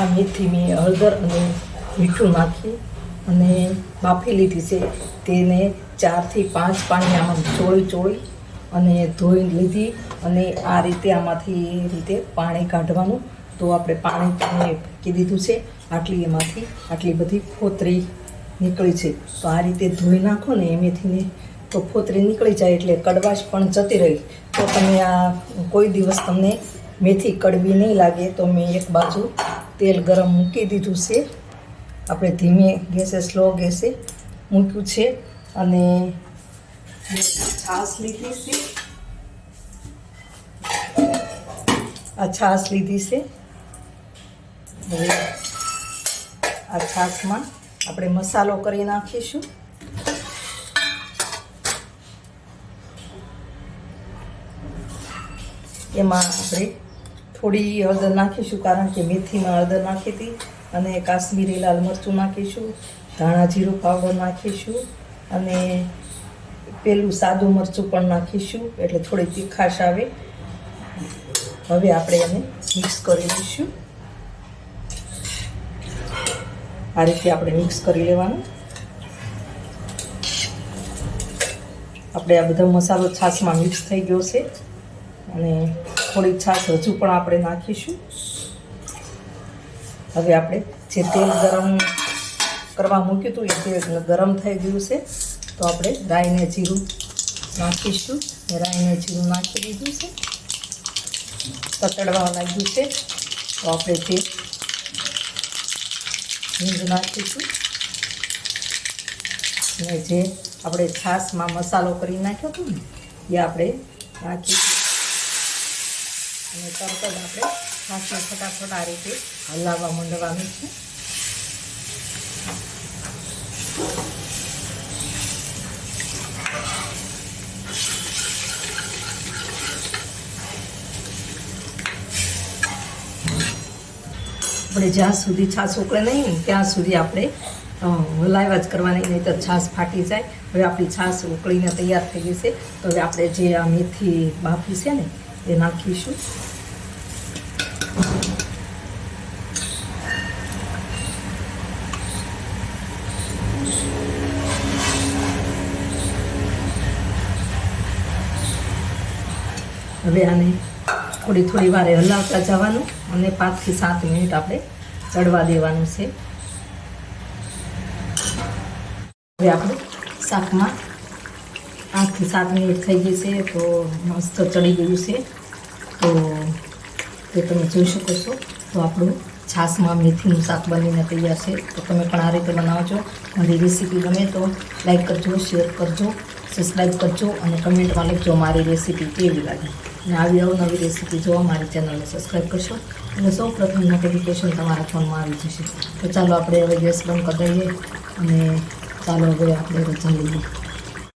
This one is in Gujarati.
આ મેથી મેં હળદર અને મીઠું નાખી અને બાફી લીધી છે. તેને ચારથી પાંચ પાણી આમાં ચોળી ચોળી અને ધોઈ લીધી અને આ રીતે આમાંથી એ રીતે પાણી કાઢવાનું. તો આપણે પાણી તમે મૂકી દીધું છે. આટલી એમાંથી આટલી બધી ફોતરી નીકળી છે. તો આ રીતે ધોઈ નાખો ને એ મેથીને તો ફોતરી નીકળી જાય એટલે કડવાશ પણ જતી રહી. તો તમે આ કોઈ દિવસ તમને મેથી કડવી નહીં લાગે તો મેં એક બાજુ તેલ ગરમ મૂકી દીધું છે. આપણે ધીમે ગેસે, સ્લો ગેસે મૂક્યું છે અને છાશ લીધી છે. આ છાશ લીધી છે. હવે આ છાશમાં આપણે મસાલો કરી નાખીશું. એમાં આપણે થોડી હળદર નાખીશું કારણ કે મેથીમાં હળદર નાખી હતી અને કાશ્મીરી લાલ મરચું નાખીશું, ધાણા જીરું પાવડર નાખીશું અને પેલું સાદું મરચું પણ નાખીશું, એટલે થોડી તીખાશ આવે. હવે આપણે એને મિક્સ કરી લઈશું. આ રીતે આપણે મિક્સ કરી લેવાનું. આપણે આ બધો મસાલો છાશમાં મિક્સ થઈ ગયો છે અને થોડી છાશ હજુ પણ આપણે નાખીશું. હવે આપણે જે તેલ ગરમ કરવા મૂક્યું હતું, એ તેલ ગરમ થઈ ગયું છે, તો આપણે રાઈને જીરું નાખીશું. રાઈને જીરું નાખી દીધું છે. તતડવા લાગ્યું છે. તો આપણે તે હિંગ નાખીશું. ને જે આપણે છાશમાં મસાલો કરી નાખ્યો હતો ને, એ આપણે નાખીશું. અને તરત જ આપણે છાશને ફટાફટ આ રીતે હલાવવા માંડવાનું છે. આપણે જ્યાં સુધી છાશ ઉકળે નહીં, ત્યાં સુધી આપણે હલાવ્યા જ કરવાની નહીં તો છાશ ફાટી જાય. હવે આપણી છાશ ઉકળીને તૈયાર થઈ ગઈ છે. તો હવે આપણે જે આ મેથી બાફી છે ને એ નાખીશું હવે આને થોડી થોડી વારે હલાવતા જવાનું અને પાંચથી સાત મિનિટ આપણે ચડવા દેવાનું છે. હવે આપણે શાકમાં પાંચથી સાત મિનિટ થઈ ગઈ છે, તો મસ્ત ચડી ગયું છે. તો તે તમે જોઈ શકો છો. તો આપણું છાશમાં મેથીનું શાક બનીને તૈયાર છે. તો તમે પણ આ રીતે બનાવજો. મારી રેસીપી ગમે તો લાઈક કરજો શેર કરજો સબસ્ક્રાઈબ કરજો અને કમેન્ટમાં લખજો મારી રેસીપી કેવી લાગી. અને આવી અવનવી રેસીપી જોવા મારી ચેનલને સબસ્ક્રાઈબ કરશો. અને સૌ પ્રથમ નોટિફિકેશન તમારા ફોનમાં આવી જશે. તો ચાલો આપણે હવે ગેસ બંધ કરી દઈએ અને ચાલો હવે આપણે રજા લઈએ.